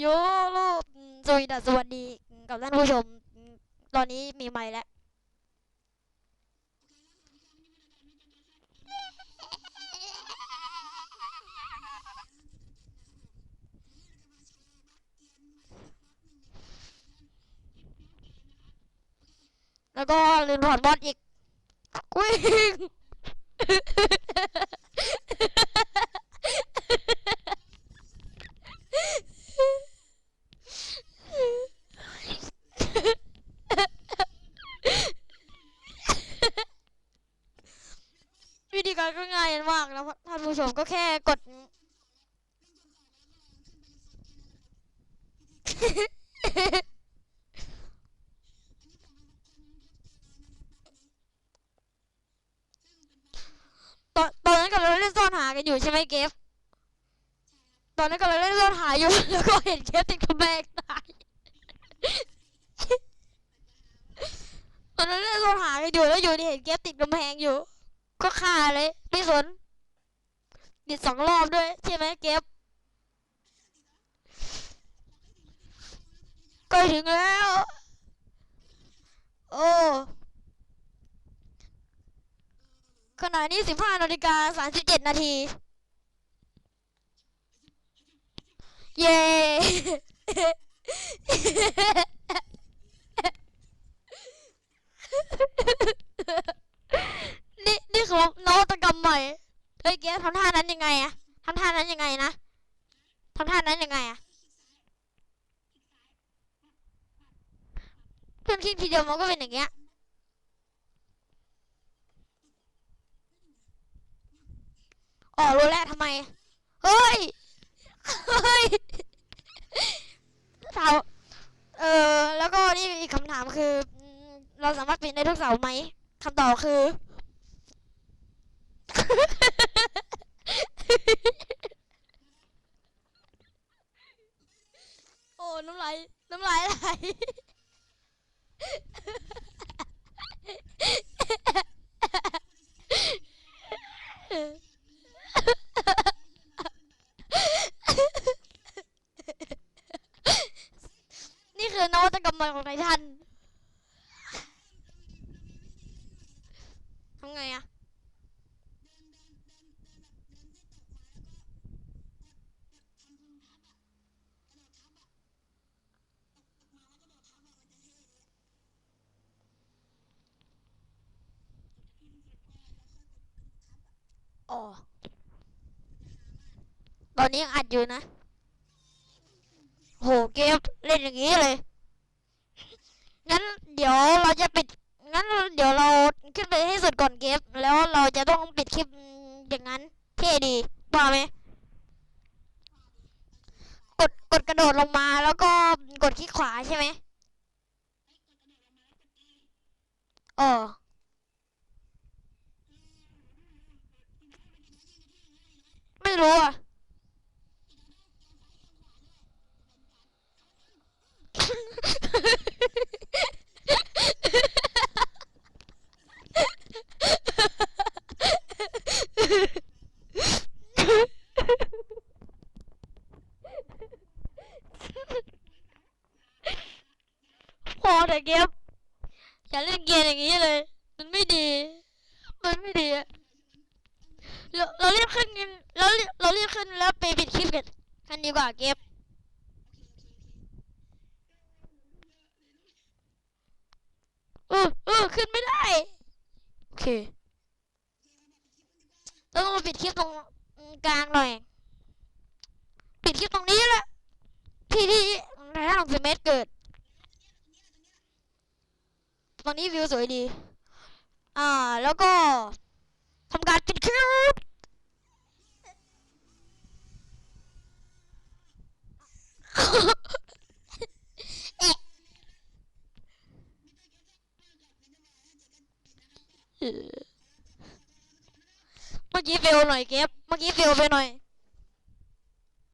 โยโลสวัสดีสวัสดีกับท่านผู้ชม ตอนนี้มีไมค์แล้วแล้วก็ลืมถอดบอสอีกวิ่ง วิธี กาก็ง่ายมากนะท่านผู้ชมก็แค่กด ตอนตอนนั้นกำลังเล่นซ่อนหากันอยู่ใช่ไหมเกฟตอนนั้นกำลังเล่นซ่อนหาอยู่แล้วก็เห็นเกฟติดกำแพงตายตอนนั้นเล่นซ่อนหากันอยู่แล้วอยู่ดีเห็นเกฟติดกำแพงอยู่ ก็ฆ่าเลย ไม่สนติดสองรอบด้วย ใช่ไหมเกฟใกล้ถึงแล้ว โอ้ขณะนี้สิบห้านาฬิกาสามสิบเจ็ดนาที เย้ นี่นี่คือนวัตกรรมใหม่ เฮ้ยเก๊ทำท่านั้นยังไงอะทำท่านั้นยังไงนะทำท่านั้นยังไงอะเพื่อนคลิกทีเดียวมันก็เป็นอย่างเงี้ยอ๋อรู้แล้วทำไม เฮ้ย เฮ้ยถาเออแล้วก็นี่อีกคำถามคือ เราสามารถปีนได้ทุกเสาไหมคำตอบคือ โอ้น้ำลายน้ำลายไหลนี่คือนวัตกรรมใหม่ของไททัน ออตอนนี้ยังอัดอยู่นะ โหเกมเล่นอย่างนี้เลย งั้นเดี๋ยวเราจะปิด งั้นเดี๋ยวเราขึ้นไปให้สุดก่อนเกมแล้วเราจะต้องปิดคลิปอย่างนั้น เท่ดีว่าไหมกดกดกระโดดลงมาแล้วก็กดคลิกขวาใช่ไหมเออไม่ รู้อะพอแต่เกมอย่าเล่นเกมอย่างนี้เลย มันไม่ดี มันไม่ดีอะ เราเรารีบขึ้นกันเรารีบเรารีบขึ้นแล้วไปปิดคลิปกันกันดีกว่าเกมเออเออขึ้นไม่ได้โอเคต้องมาปิดคลิปตรงกลางหน่อยปิดคลิปตรงนี้แหละที่ที่นายท่านของสิเมตรเกิดตอนนี้วิวสวยดี อ่าแล้วก็ทำการปิดคลิป เมื่อกี้เฟลหน่อยเก็บเมื่อกี้เฟลไปหน่อย